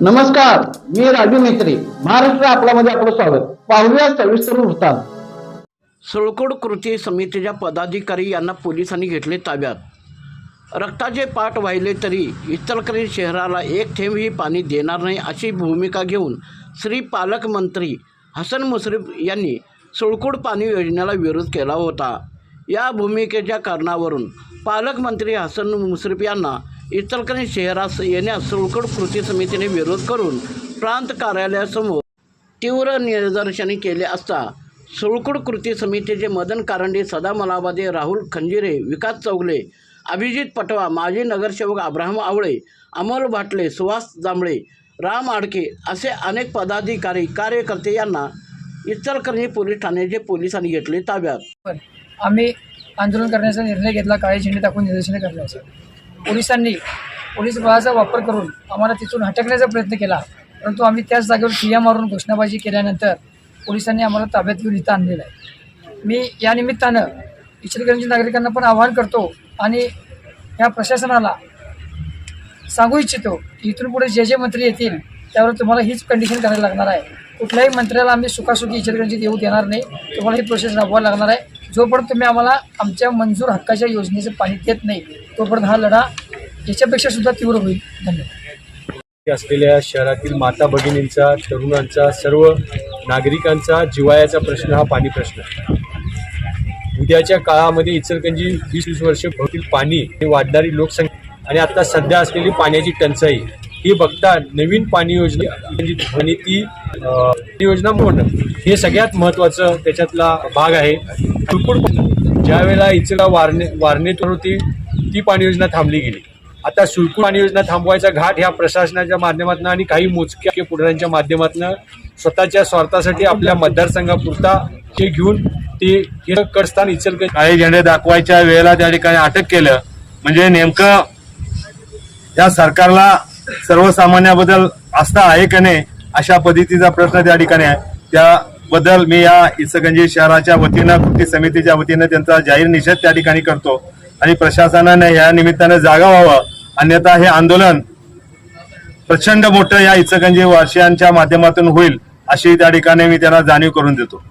नमस्कार मी राजू मेत्री महाराष्ट्र आपल्यामध्ये आपलं स्वागत. पाहूया सविस्तर वृत्तांत. सुळकोड कृती समितीच्या पदाधिकारी यांना पोलिसांनी घेतले ताब्यात. रक्ताचे पाठ वाहिले तरी इचलकरंजी शहराला एक थेंबही पाणी देणार नाही अशी भूमिका घेऊन श्री पालकमंत्री हसन मुश्रीफ यांनी सुळकोड पाणी योजनेला विरोध केला होता. या भूमिकेच्या कारणावरून पालकमंत्री हसन मुश्रीफ यांना इचलकरंजी शहरास येण्यास सुळकड कृती समितीने विरोध करून प्रांत कार्यालयासमोर तीव्र निदर्शने केले असता सुळकुड कृती समितीचे मदन कारंडे सदा मलाबादे राहुल खंजिरे विकास चौगले अभिजित पटवा माजी नगरसेवक अब्राहम आवळे अमोल भाटले सुहास जांभळे राम आडके असे अनेक पदाधिकारी कार्यकर्ते यांना इचलकरंजी पोलीस ठाण्याचे पोलिसांनी घेतले ताब्यात. आम्ही आंदोलन करण्याचा निर्णय घेतला. काळे झेंडे टाकून निदर्शने करण्याचा. पोलिसांनी पोलीस बळाचा वापर करून आम्हाला तिथून हटकण्याचा प्रयत्न केला. परंतु आम्ही त्याच जागेवर ठिया मारून घोषणाबाजी केल्यानंतर पोलिसांनी आम्हाला ताब्यात घेऊन इथं आणलेलं आहे. मी या निमित्तानं इचलकरंजी नागरिकांना पण आवाहन करतो आणि या प्रशासनाला सांगू इच्छितो की इथून पुढे जे जे मंत्री येतील त्यावर तुम्हाला हीच कंडिशन करायला लागणार आहे. कुठल्याही मंत्र्याला आम्ही सुखासुखी इचलकरंजीत येऊ देणार नाही. तुम्हाला ही प्रोसेस राबवायला लागणार आहे. जोपर्यंत तुम्ही आम्हाला आमच्या मंजूर हक्काच्या योजनेचं पाणी देत नाही तोपर्यंत हा लढा याच्यापेक्षा सुद्धा तीव्र होईल. धन्यवाद. असलेल्या शहरातील माता भगिनींचा तरुणांचा सर्व नागरिकांचा जिवाळ्याचा प्रश्न हा पाणी प्रश्न आहे. उद्याच्या काळामध्ये इचलकंजी वीस वीस वर्ष भरतील पाणी हे वाढणारी लोकसंख्या आणि आता सध्या असलेली पाण्याची टंचाई. ही बघता नवीन पाणी योजना म्हणजे ती योजना मोडणं हे सगळ्यात महत्त्वाचं त्याच्यातला भाग आहे. कुरकुड ज्या वेळेला इचला वारणे वारणेतून होती ती पाणी योजना थांबली गेली. आता सुळकू पाणी योजना थांबवायचा घाट ह्या प्रशासनाच्या माध्यमातून आणि काही मोजक्या पुढाऱ्यांच्या माध्यमातून स्वतःच्या स्वार्थासाठी आपल्या मतदारसंघापुरता हे घेऊन ते हे कडस्थान इचलकरंजी झेंडे दाखवायच्या वेळेला त्या ठिकाणी अटक केलं. म्हणजे नेमकं या सरकारला सर्वसामान्याबद्दल आस्था आहे का नाही अशा पद्धतीचा प्रश्न त्या ठिकाणी आहे. त्या बदल मी या इसगंजी शहराच्या वतीनं कृती समितीच्या वतीनं त्यांचा जाहीर निषेध त्या ठिकाणी करतो. आणि प्रशासनाने या निमित्तानं जागा व्हावं. अन्यथा हे आंदोलन प्रचंड मोठं या इसगंजी वासियांच्या माध्यमातून होईल अशी त्या ठिकाणी मी त्यांना जाणीव करून देतो.